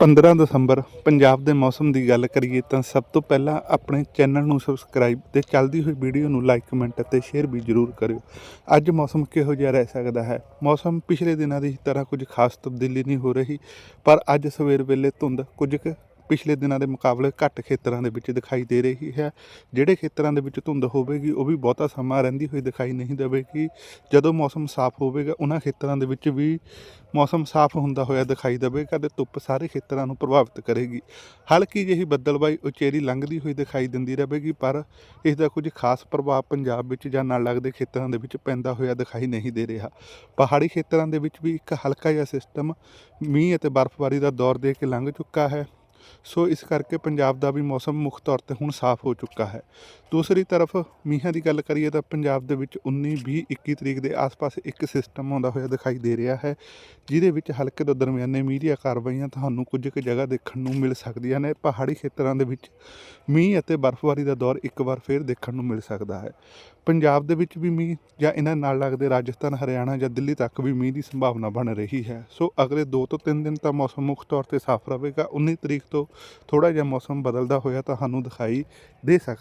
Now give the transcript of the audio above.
15 ਦਸੰਬਰ ਪੰਜਾਬ ਦੇ ਮੌਸਮ ਦੀ ਗੱਲ ਕਰੀਏ ਤਾਂ ਸਭ ਤੋਂ ਪਹਿਲਾਂ ਆਪਣੇ ਚੈਨਲ ਨੂੰ ਸਬਸਕ੍ਰਾਈਬ ਤੇ ਚੱਲਦੀ ਹੋਈ ਵੀਡੀਓ ਨੂੰ ਲਾਈਕ, ਕਮੈਂਟ ਅਤੇ ਸ਼ੇਅਰ ਵੀ ਜ਼ਰੂਰ ਕਰਿਓ। ਅੱਜ ਮੌਸਮ ਕਿਹੋ ਜਿਹਾ ਰਹਿ ਸਕਦਾ ਹੈ? ਮੌਸਮ ਪਿਛਲੇ ਦਿਨਾਂ ਦੀ ਤਰ੍ਹਾਂ ਕੁਝ ਖਾਸ ਤਬਦੀਲੀ ਨਹੀਂ ਹੋ ਰਹੀ, ਪਰ ਅੱਜ ਸਵੇਰ ਵੇਲੇ ਧੁੰਦ ਕੁਝ ਕੁ ਪਿਛਲੇ ਦਿਨਾਂ ਦੇ ਮੁਕਾਬਲੇ ਘੱਟ ਖੇਤਰਾਂ ਦੇ ਵਿੱਚ ਦਿਖਾਈ ਦੇ ਰਹੀ ਹੈ। ਜਿਹੜੇ ਖੇਤਰਾਂ ਦੇ ਵਿੱਚ ਧੁੰਦ ਹੋਵੇਗੀ, ਉਹ ਵੀ ਬਹੁਤਾ ਸਮਾਂ ਰਹਿੰਦੀ ਹੋਈ ਦਿਖਾਈ ਨਹੀਂ ਦੇਵੇਗੀ। ਜਦੋਂ ਮੌਸਮ ਸਾਫ਼ ਹੋਵੇਗਾ, ਉਹਨਾਂ ਖੇਤਰਾਂ ਦੇ ਵਿੱਚ ਵੀ ਮੌਸਮ ਸਾਫ਼ ਹੁੰਦਾ ਹੋਇਆ ਦਿਖਾਈ ਦੇਵੇਗਾ ਤੇ ਧੁੱਪ ਸਾਰੇ ਖੇਤਰਾਂ ਨੂੰ ਪ੍ਰਭਾਵਿਤ ਕਰੇਗੀ। ਹਲਕੀ ਜਿਹੀ ਬੱਦਲਬਾਈ ਉਚੇਰੀ ਲੰਘਦੀ ਹੋਈ ਦਿਖਾਈ ਦਿੰਦੀ ਰਹੇਗੀ, ਪਰ ਇਸ ਦਾ ਕੁਝ ਖਾਸ ਪ੍ਰਭਾਵ ਪੰਜਾਬ ਵਿੱਚ ਜਾਂ ਨਾਲ ਲੱਗਦੇ ਖੇਤਰਾਂ ਦੇ ਵਿੱਚ ਪੈਂਦਾ ਹੋਇਆ ਦਿਖਾਈ ਨਹੀਂ ਦੇ ਰਿਹਾ। ਪਹਾੜੀ ਖੇਤਰਾਂ ਦੇ ਵਿੱਚ ਵੀ ਇੱਕ ਹਲਕਾ ਜਿਹਾ ਸਿਸਟਮ ਮੀਂਹ ਅਤੇ ਬਰਫ਼ਬਾਰੀ ਦਾ ਦੌਰ ਦੇ ਕੇ ਲੰਘ ਚੁੱਕਾ ਹੈ। ਸੋ ਇਸ ਕਰਕੇ ਪੰਜਾਬ ਦਾ ਵੀ ਮੌਸਮ ਮੁੱਖ ਤੌਰ ਤੇ ਹੁਣ ਸਾਫ਼ ਹੋ ਚੁੱਕਾ ਹੈ। ਦੂਸਰੀ ਤਰਫ ਮੀਂਹਾਂ ਦੀ ਗੱਲ ਕਰੀਏ ਤਾਂ ਪੰਜਾਬ ਦੇ ਵਿੱਚ 19 20 21 ਤਰੀਕ ਦੇ ਆਸ-ਪਾਸ ਇੱਕ ਸਿਸਟਮ ਆਉਂਦਾ ਹੋਇਆ ਦਿਖਾਈ ਦੇ ਰਿਹਾ ਹੈ, ਜਿਹਦੇ ਵਿੱਚ ਹਲਕੇ ਤੋਂ ਦਰਮਿਆਨੇ ਮੀਂਹ ਦੀਆਂ ਕਾਰਵਾਈਆਂ ਤੁਹਾਨੂੰ ਕੁਝ ਕੁ ਜਗ੍ਹਾ ਦੇਖਣ ਨੂੰ ਮਿਲ ਸਕਦੀਆਂ ਨੇ। ਪਹਾੜੀ ਖੇਤਰਾਂ ਦੇ ਵਿੱਚ ਮੀਂਹ ਅਤੇ ਬਰਫ਼ਬਾਰੀ ਦਾ ਦੌਰ ਇੱਕ ਵਾਰ ਫੇਰ ਦੇਖਣ ਨੂੰ ਮਿਲ ਸਕਦਾ ਹੈ। ਪੰਜਾਬ ਦੇ ਵਿੱਚ ਵੀ ਮੀਂਹ ਜਾਂ ਇਹਨਾਂ ਨਾਲ ਲੱਗਦੇ ਰਾਜਸਥਾਨ, ਹਰਿਆਣਾ ਜਾਂ ਦਿੱਲੀ ਤੱਕ ਵੀ ਮੀਂਹ ਦੀ ਸੰਭਾਵਨਾ ਬਣ ਰਹੀ ਹੈ। ਸੋ ਅਗਲੇ 2 ਤੋਂ 3 ਦਿਨ ਤਾਂ ਮੌਸਮ ਮੁੱਖ ਤੌਰ ਤੇ ਸਾਫ਼ ਰਹੇਗਾ। 19 ਤਰੀਕ ਤੋਂ ਤੋਂ ਥੋੜਾ ਜਿਹਾ ਮੌਸਮ ਬਦਲਦਾ ਹੋਇਆ ਤੁਹਾਨੂੰ ਦਿਖਾਈ ਦੇ ਸਕਦਾ